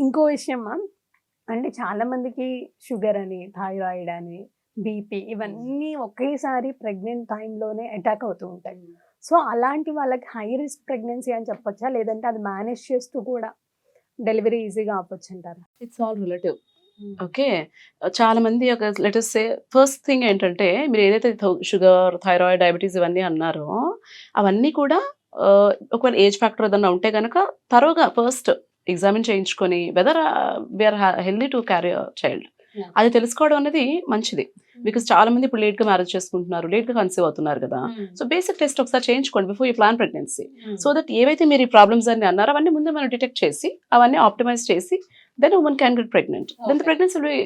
ఇంకో విషయం మ్యామ్. అంటే చాలా మందికి షుగర్ అని థైరాయిడ్ అని బీపీ ఇవన్నీ ఒకేసారి ప్రెగ్నెంట్ టైంలోనే అటాక్ అవుతూ ఉంటాయి. సో అలాంటి వాళ్ళకి హై రిస్క్ ప్రెగ్నెన్సీ అని చెప్పొచ్చా? లేదంటే అది మేనేజ్ చేస్తూ కూడా డెలివరీ ఈజీగా అవ్వచ్చు అంటారా? ఇట్స్ ఆల్ రిలేటివ్ ఓకే చాలా మంది ఒక లెటెస్ట్ సే ఫస్ట్ థింగ్ ఏంటంటే మీరు ఏదైతే షుగర్ థైరాయిడ్ డయాబెటీస్ ఇవన్నీ అన్నారో అవన్నీ కూడా ఆ, ఒకవేళ ఏజ్ ఫ్యాక్టర్ ఏదన్నా ఉంటే కనుక తరోగా ఫస్ట్ ఎగ్జామిన్ చేయించుకొని whether we are healthy to carry child. అది తెలుసుకోవడం అనేది మంచిది. బికాస్ చాలా మంది ఇప్పుడు లేట్గా మ్యారేజ్ చేసుకుంటున్నారు లేట్గా కన్సీవ్ అవుతున్నారు కదా. సో బేసిక్ టెస్ట్ ఒకసారి చేయించుకోండి before you plan pregnancy so that ఏవైతే మీరు ఈ ప్రాబ్లమ్స్ అన్ని అన్నారో అవన్నీ ముందే మనం డిటెక్ట్ చేసి అవన్నీ ఆప్టిమైజ్ చేసి then women can get pregnant then the. Pregnancy will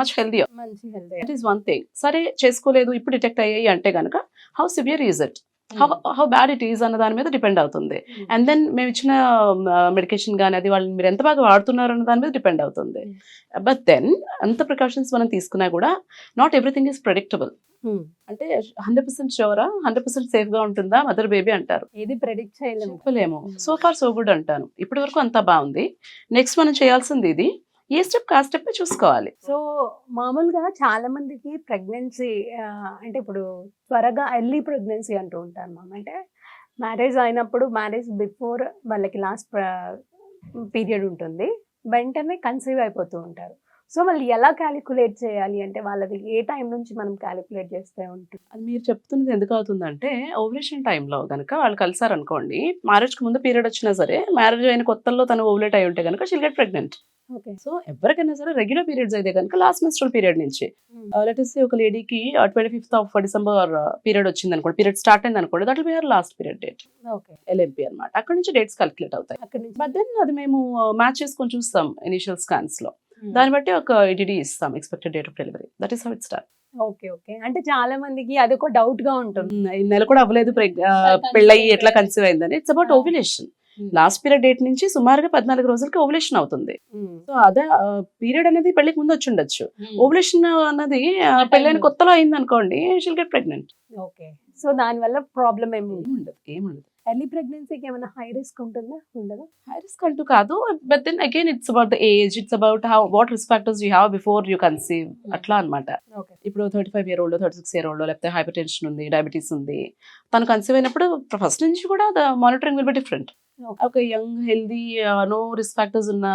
much healthy that is one thing సరే చేసుకోలేదు ఇప్పుడు డిటెక్ట్ అయ్యాయి అంటే కనుక how severe is it how how bad it is అన్న దాని మీద డిపెండ్ అవుతుంది. అండ్ దెన్ మేము ఇచ్చిన మెడికేషన్ కానీ అది వాళ్ళు మీరు ఎంత బాగా వాడుతున్నారు అన్న దాని మీద డిపెండ్ అవుతుంది. బట్ దెన్ అంత ప్రికాషన్స్ మనం తీసుకున్నా కూడా నాట్ ఎవ్రీథింగ్ ఈస్ ప్రెడిక్టబుల్ అంటే హండ్రెడ్ పర్సెంట్ షోరా? హండ్రెడ్ పర్సెంట్ సేఫ్గా ఉంటుందా? మదర్ బేబీ అంటారు. ఏది ప్రెడిక్ట్ చేయలేము. సో ఫార్ సో గుడ్ అంటాను. ఇప్పటి వరకు అంతా బాగుంది. నెక్స్ట్ మనం చేయాల్సింది ఇది. ఏ స్టెప్ ఆ స్టెప్ చూసుకోవాలి. సో మామూలుగా చాలా మందికి ప్రెగ్నెన్సీ అంటే ఇప్పుడు త్వరగా ఎర్లీ ప్రెగ్నెన్సీ అంటూ ఉంటారు మ్యామ్. అంటే మ్యారేజ్ అయినప్పుడు మ్యారేజ్ బిఫోర్ వాళ్ళకి లాస్ట్ పీరియడ్ ఉంటుంది. వెంటనే కన్సీవ్ అయిపోతూ ఉంటారు. సో వాళ్ళు ఎలా క్యాలిక్యులేట్ చేయాలి అంటే వాళ్ళది ఏ టైం నుంచి మనం క్యాలిక్యులేట్ చేస్తే ఉంటుంది అది మీరు చెప్తున్నది ఎందుకు అవుతుందంటే ఓవులేషన్ టైంలో కనుక వాళ్ళు కలిసారనుకోండి మ్యారేజ్కి ముందు పీరియడ్ వచ్చినా సరే మ్యారేజ్ అయిన కొత్తల్లో తను ఓవులేట్ అయి ఉంటే కనుక షిల్ గెట్ ప్రెగ్నెంట్. సో ఎవరికైనా సరే రెగ్యులర్ పీరియడ్స్ అయితే కనుక లాస్ట్ మెన్స్ట్రల్ పీరియడ్ నుంచి. లెటెస్ ఒక లేడీకి twenty fifth of December period వచ్చింది అనుకోండి పీరియడ్ స్టార్ట్ అయింది అనుకోండి that be last period date okay LMP అనమాట అక్కడ నుంచి డేట్స్ క్యాలిక్యులేట్ అవుతాయి. అక్కడ నుంచి. బట్ దెన్ అది మేము మ్యాచ్ చేసుకొని చూస్తాం ఇనిషియల్ స్కాన్స్లో. దాన్ని బట్టి ఒక ఇడిడి ఇస్తాం expected date of delivery that is how it start okay okay అంటే చాలా మందికి అది ఒక డౌట్గా ఉంటుంది. ఈ నెల కూడా అవ్వలేదు ఆ, పెళ్ళయి ఎట్లా కన్సీవ్ అయిందని. It's about ovulation last period date నుంచి సుమారుగా పద్నాలుగు రోజులకి ఓవ్యులేషన్ అవుతుంది. సో అదే పీరియడ్ అనేది పెళ్ళికి ముందు వచ్చి ఉండొచ్చు. ఓవ్యులేషన్ అన్నది ఆ, పెళ్ళైన కొత్తలో అయింది అనుకోండి she'll get pregnant okay so దాని వల్ల ప్రాబ్లం ఏమి ఏముండదు ఏముండదు. ఎర్లీ ప్రెగ్నెన్సీకి ఏమైనా హై రిస్క్ ఉంటుందా? ఉండదా? హై రిస్క్ అంటూ కాదు but then again it's about the age it's about how what risk factors you have before you conceive అట్లా అన్నమాట. ఓకే ఇప్పుడు thirty five year old thirty six year old లేకపోతే hypertension ఉంది diabetes ఉంది. తను conceive అయినప్పుడు first నుంచి కూడా the monitoring will be different. ఒక young healthy no risk factors ఉన్న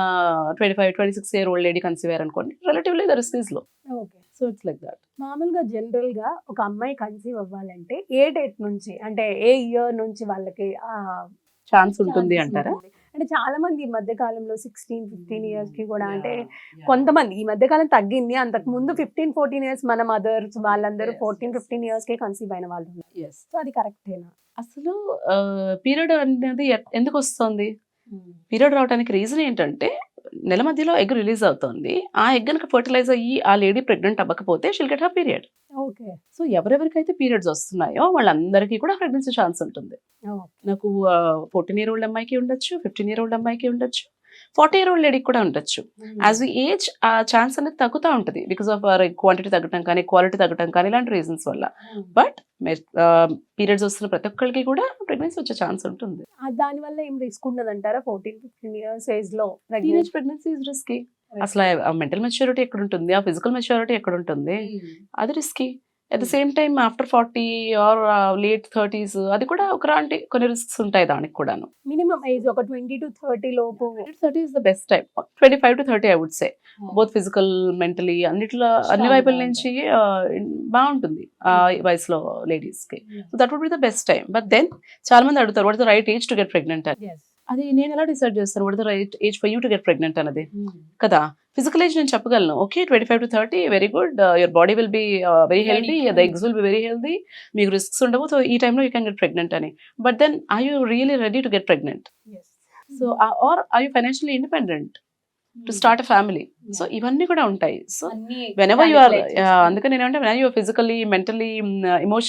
twenty five twenty six year old lady conceive అయ్యారు అనుకోండి relatively the risk is low. Okay. So it's like that. మామూలుగా జనరల్గా ఒక అమ్మాయి కన్సీవ్ అవ్వాలంటే ఏ డేట్ నుంచి అంటే ఏ ఇయర్ నుంచి వాళ్ళకి ఛాన్స్ ఉంటుంది అంటారా? అంటే చాలా మంది ఈ మధ్య కాలంలో సిక్స్టీన్ ఫిఫ్టీన్ ఇయర్స్కి కూడా అంటే కొంతమంది ఈ మధ్య కాలం తగ్గింది. అంతకు ముందు ఫిఫ్టీన్ ఫోర్టీన్ ఇయర్స్ మన మదర్స్ వాళ్ళందరూ ఫోర్టీన్. ఫిఫ్టీన్ ఇయర్స్కి కన్సీవ్ అయిన వాళ్ళు సో అది కరెక్టేనా? అసలు పీరియడ్ అనేది ఎందుకు వస్తుంది పీరియడ్ రావడానికి రీజన్ ఏంటంటే నెల మధ్యలో ఎగ్ రిలీజ్ అవుతుంది. ఆ ఎగ్ కనుక ఫర్టిలైజ్ అయ్యి ఆ లేడీ ప్రెగ్నెంట్ అవ్వకపోతే షిల్ గెట్ హా పీరియడ్ ఓకే. సో ఎవరెవరికైతే పీరియడ్స్ వస్తున్నాయో వాళ్ళందరికీ కూడా ప్రెగ్నెన్సీ ఛాన్స్ ఉంటుంది. నాకు ఫోర్టీన్ ఇయర్ ఓల్డ్ అమ్మాయికి ఉండొచ్చు ఫిఫ్టీన్ ఇయర్ ఓల్డ్ అమ్మాయికి ఉండొచ్చు ఫార్టీ ఇయర్ ఓల్డ్ లేడీకి కూడా ఉండొచ్చు. యాజ్ వి ఏజ్ ఆ ఛాన్స్ అనేది తగ్గుతూ ఉంటుంది. బికాస్ ఆఫ్ క్వాంటిటీ తగ్గటం కానీ క్వాలిటీ తగ్గటం కానీ ఇలాంటి రీజన్స్ వల్ల. బట్ పీరియడ్స్ వస్తున్న ప్రతి ఒక్కరికి కూడా ప్రెగ్నెన్సీ వచ్చే ఛాన్స్ ఉంటుంది. దాని వల్ల ఏం రిస్క్ ఉండదు అంటారా ఫోర్టీన్ ఫిఫ్టీన్ ఇయర్స్ ఏజ్లో టీనేజ్ ప్రెగ్నెన్సీ ఇస్ రిస్కీ అసలు మెంటల్ మెచ్యూరిటీ ఎక్కడ ఉంటుంది? ఆ ఫిజికల్ మెచ్యూరిటీ ఎక్కడ ఉంటుంది? అది risky at the same time after forty or late thirties అది కూడా ఒకలాంటి కొన్ని రిస్క్స్ ఉంటాయి దానికి కూడాను. మినిమం ఏజ్ ఒక ట్వంటీ టు థర్టీ లోపు. Thirty is the best time twenty five to thirty I would say both physical mentally అన్నిట్లో అన్ని వైపుల నుంచి ఆ, బాగుంటుంది ఆ వయసులో లేడీస్కి. So that would be the best time but then చాలా మంది అడుగుతారు what the right age to get pregnant అని. అది నేను ఎలా డిసైడ్ చేస్తాను what the right age for you to get pregnant అన్నది. కదా? ఫిజికల్ ఏజ్ నేను చెప్పగలను. Okay twenty five to thirty very good your body will be very healthy the eggs will be very healthy మీకు risks ఉండవు so ఈ టైంలో you can get pregnant అని. But then I you really ready to get pregnant so or I you financially independent to start a family so ఇవన్నీ కూడా ఉంటాయి. So whenever you are అందుకని నేనంటే when you're physically mentally emotional